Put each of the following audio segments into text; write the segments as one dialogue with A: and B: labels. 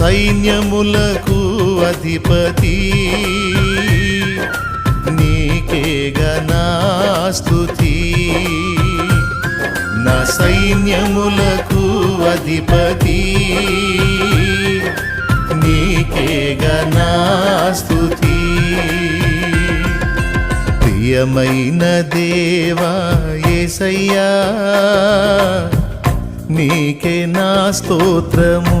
A: సైన్యములకు అధిపతి. నీకే నా స్తుతి నా సైన్యములకు అధిపతి. నీకే నా స్తుతి ప్రియమైన దేవా ఏసయ్యా నీకే నా స్తోత్రము.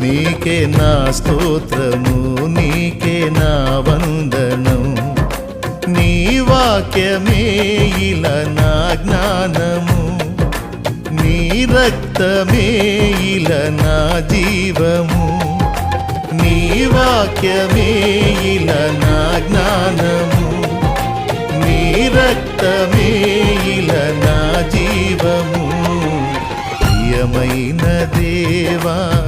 A: నీకే నా స్తోత్రము నీకే నా వందనం. నీ వాక్యమే ఇలా నా జ్ఞానము. నీ రక్తమే ఇలా నా జీవము. నీ వాక్యమే ఇలా నా జ్ఞానము. నీ రక్తమే ఇలా నా జీవము. ప్రియమైన దేవా